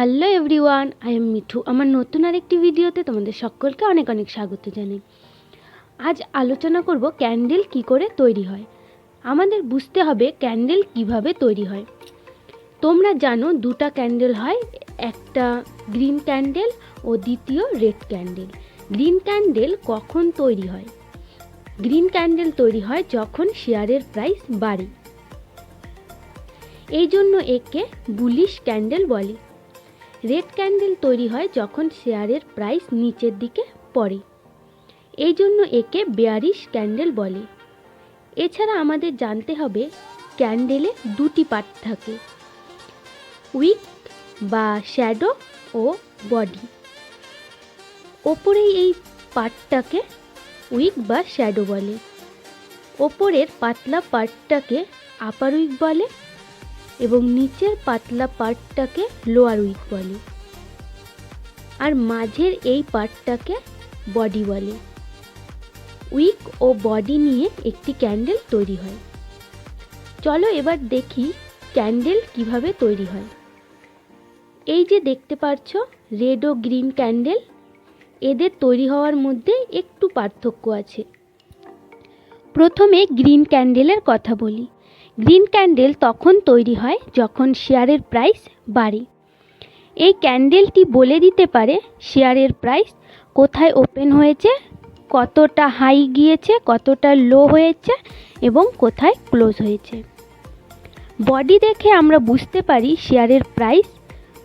Hello everyone I am Mithu আমার নতুন আরেকটি ভিডিওতে তোমাদের সকলকে অনেক অনেক স্বাগত জানাই। আজ আলোচনা করব ক্যান্ডেল কি করে তৈরি হয়। আমাদের বুঝতে হবে ক্যান্ডেল কীভাবে তৈরি হয়। তোমরা জানো দুটা ক্যান্ডেল হয়, একটা গ্রিন ক্যান্ডেল ও দ্বিতীয় রেড ক্যান্ডেল। গ্রিন ক্যান্ডেল কখন তৈরি হয়? গ্রিন ক্যান্ডেল তৈরি হয় যখন শেয়ারের প্রাইস বাড়ে। এই জন্য একে বুলিশ ক্যান্ডেল বলে। রেড ক্যান্ডেল তৈরি হয় যখন শেয়ারের প্রাইস নিচের দিকে পড়ে। এই জন্য একে বেয়ারিশ ক্যান্ডেল বলে। এছাড়া আমাদের জানতে হবে ক্যান্ডেলে দুটি পার্ট থাকে উইক বা শ্যাডো ও বডি। ওপরেই এই পার্টটাকে উইক বা শ্যাডো বলে। ওপরের পাতলা পার্টটাকে আপার উইক বলে। এবং নিচের পাতলা পার্টটাকে লোয়ার উইক বলে। আর মাঝের এই পার্টটাকে বডি বলে। উইক ও বডি নিয়ে একটি ক্যান্ডেল তৈরি হয়। চলো এবার দেখি ক্যান্ডেল কীভাবে তৈরি হয়। এই যে দেখতে পাচ্ছ রেড ও গ্রিন ক্যান্ডেল এদের তৈরি হওয়ার মধ্যে একটু পার্থক্য আছে। প্রথমে গ্রিন ক্যান্ডেলের কথা বলি। গ্রিন ক্যান্ডেল তখন তৈরি হয় যখন শেয়ারের প্রাইস বাড়ে। এই ক্যান্ডেলটি বলে দিতে পারে শেয়ারের প্রাইস কোথায় ওপেন হয়েছে, কতটা হাই গিয়েছে, কতটা লো হয়েছে এবং কোথায় ক্লোজ হয়েছে। বডি দেখে আমরা বুঝতে পারি শেয়ারের প্রাইস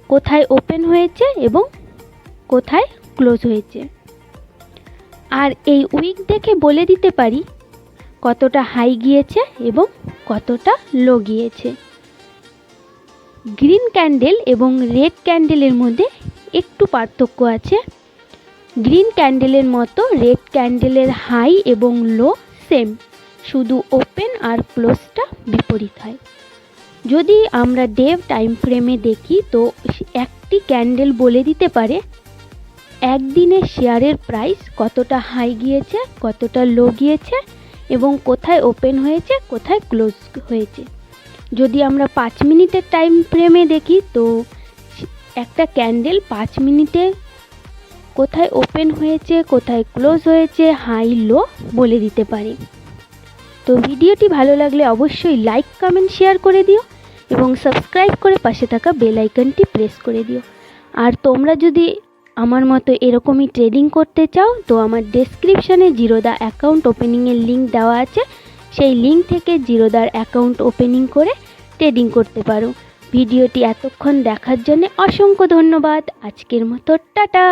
কোথায় ওপেন হয়েছে এবং কোথায় ক্লোজ হয়েছে। আর এই উইক দেখে বলে দিতে পারি কতটা হাই গিয়েছে এবং কতটা লো গিয়েছে গ্রিন ক্যান্ডেল এবং রেড ক্যান্ডেলের মধ্যে একটু পার্থক্য আছে। গ্রিন ক্যান্ডেলের মতো রেড ক্যান্ডেলের হাই এবং লো সেম, শুধু ওপেন আর ক্লোজটা বিপরীত হয়। যদি আমরা ডেভ টাইম ফ্রেমে দেখি, তো একটি ক্যান্ডেল বলে দিতে পারে একদিনে শেয়ারের প্রাইস কতটা হাই গিয়েছে, কতটা লো গিয়েছে এবং কোথায় ওপেন হয়েছে, কোথায় ক্লোজ হয়েছে। যদি আমরা পাঁচ মিনিটের টাইম ফ্রেমে দেখি, তো একটা ক্যান্ডেল পাঁচ মিনিটে কোথায় ওপেন হয়েছে, কোথায় ক্লোজ হয়েছে হাই লো বলে দিতে পারে। তো ভিডিওটি ভালো লাগলে অবশ্যই লাইক কমেন্ট শেয়ার করে দিও এবং সাবস্ক্রাইব করে পাশে থাকা বেল আইকনটি প্রেস করে দিও। আর তোমরা যদি আমার মতো এরকমই ট্রেডিং করতে চাও, তো আমার ডেসক্রিপশানে জিরোদা অ্যাকাউন্ট ওপেনিংয়ের লিঙ্ক দেওয়া আছে। সেই লিঙ্ক থেকে জিরোদার অ্যাকাউন্ট ওপেনিং করে ট্রেডিং করতে পারো। ভিডিওটি এতক্ষণ দেখার জন্য অসংখ্য ধন্যবাদ। আজকের মতো টাটা!